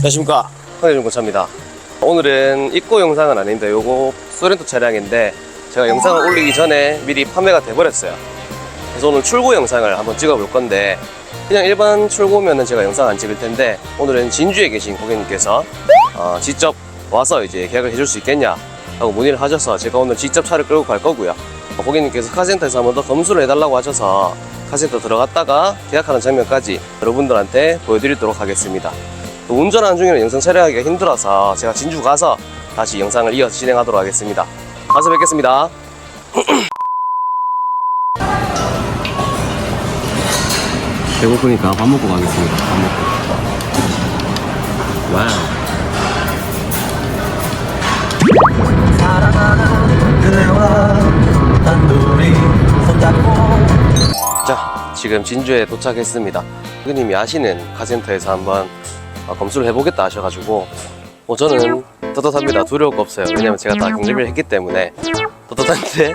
안녕하십니까. 황해중고차입니다. 오늘은 입고 영상은 아닌데 요거 소렌토 차량인데 제가 영상을 올리기 전에 미리 판매가 돼버렸어요. 그래서 오늘 출고 영상을 한번 찍어 볼 건데 그냥 일반 출고면은 제가 영상 안 찍을 텐데 오늘은 진주에 계신 고객님께서 어, 직접 와서 이제 계약을 해줄 수 있겠냐 하고 문의를 하셔서 제가 오늘 직접 차를 끌고 갈 거고요. 어, 고객님께서 카센터에서 한 번 더 검수를 해달라고 하셔서 카센터 들어갔다가 계약하는 장면까지 여러분들한테 보여드리도록 하겠습니다. 또 운전하는 중에는 영상 촬영하기가 힘들어서 제가 진주 가서 다시 영상을 이어서 진행하도록 하겠습니다. 가서 뵙겠습니다. 배고프니까 밥 먹고 가겠습니다. 밥 먹고. 와우. 자, 지금 진주에 도착했습니다. 고객님이 아시는 카센터에서 한번 어, 검수를 해보겠다 하셔가지고 뭐 저는 떳떳합니다. 두려울 거 없어요. 왜냐면 제가 다 경험을 했기 때문에 떳떳한데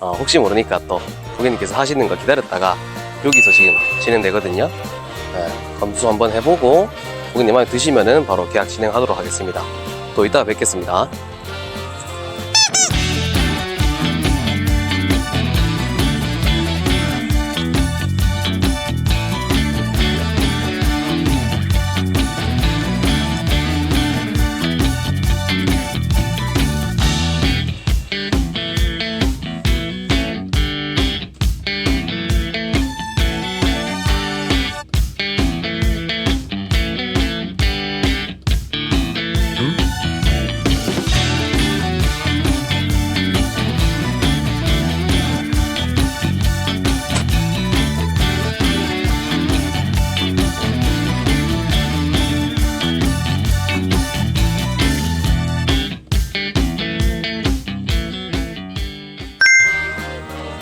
어, 혹시 모르니까 또 고객님께서 하시는 거 기다렸다가 여기서 지금 진행되거든요. 네, 검수 한번 해보고 고객님 마음에 드시면은 바로 계약 진행하도록 하겠습니다. 또 이따가 뵙겠습니다.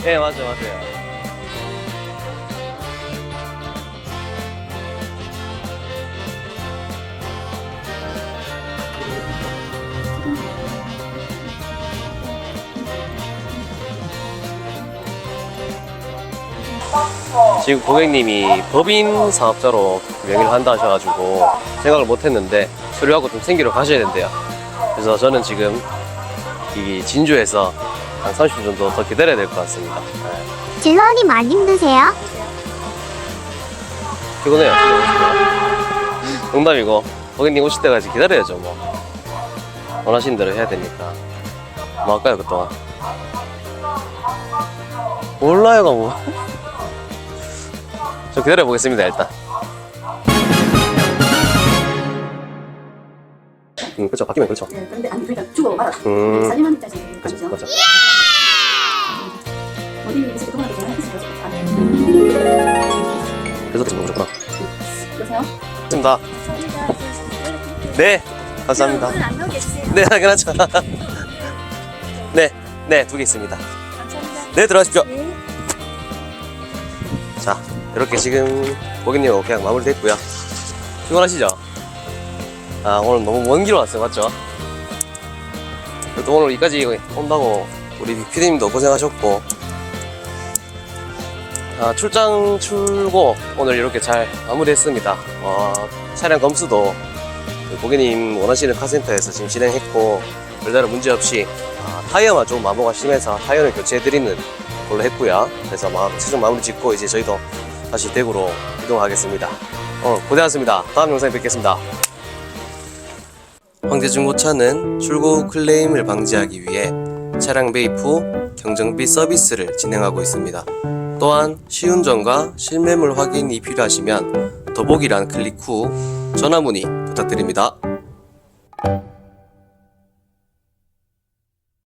네, 맞아요, 맞아요. 지금 고객님이 법인 사업자로 명의를 한다 하셔가지고 생각을 못했는데 서류하고 좀 챙기러 가셔야 된대요. 그래서 저는 지금 이 진주에서 한 30분 정도 더 기다려야 될 것 같습니다. 네. 진선이 많이 힘드세요? 피곤해요. 농담이고 고객님 오실 때까지 기다려야죠 뭐. 원하시는 대로 해야 되니까. 뭐 할까요 그동안? 몰라요가 뭐. 저 기다려 보겠습니다 일단. 음 그렇죠 바뀌면 그렇죠. 네, 그런데 아니 그러니까 주고 말아. 음. 살림하는 입장에서 그렇죠 아니죠. 맞죠. 그래서 지금 오셨구나. 여보세요? 좋습니다. 네 감사합니다. 안 나오겠어요. 네 당연하죠. 네, 네, 두 개 있습니다. 감사합니다. 네, 들어가십시오. 네. 자, 이렇게 지금 고객님하고 계약 마무리 됐고요. 피곤하시죠? 아, 오늘 너무 먼 길 왔어요, 맞죠? 그래도 오늘 여기까지 온다고 우리 피디님도 고생하셨고, 아, 출장 출고 오늘 이렇게 잘 마무리했습니다. 어, 차량 검수도 그 고객님 원하시는 카센터에서 지금 진행했고, 별다른 문제 없이 아, 타이어만 좀 마모가 심해서 타이어를 교체해드리는 걸로 했고요. 그래서 마, 최종 마무리 짓고 이제 저희도 다시 대구로 이동하겠습니다. 어, 고생하셨습니다. 다음 영상에 뵙겠습니다. 황제중고차는 출고 클레임을 방지하기 위해 차량 매입 후 경정비 서비스를 진행하고 있습니다. 또한 시운전과 실매물 확인이 필요하시면 더보기란 클릭 후 전화 문의 부탁드립니다.